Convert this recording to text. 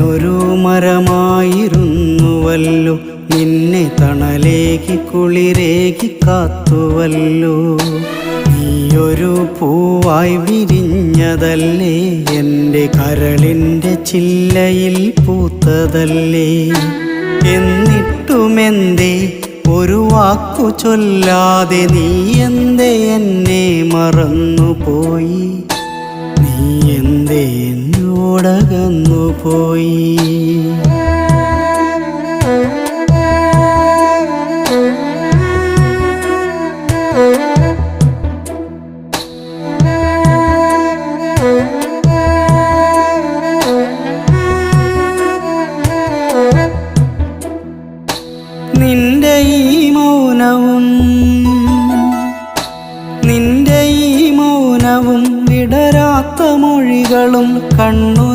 ഞാനൊരു മരമായിരുന്നുവല്ലോ. നിന്നെ തണലേകി കുളിരേകി കാത്തുവല്ലോ. നീയൊരു പൂവായി വിരിഞ്ഞതല്ലേ. എന്റെ കരളിന്റെ ചില്ലയിൽ പൂത്തതല്ലേ. എന്നിട്ടുമെന്തേ? ഒരു വാക്കു ചൊല്ലാതെ നീ എന്തേ എന്നെ മറന്നുപോയി? നീ എന്തേ പോയി. നിന്റെ ഈ മൗനവും നിന്റെ ഈ മൗനവും വിടരാത്ത മൊഴികളും കണ്ണു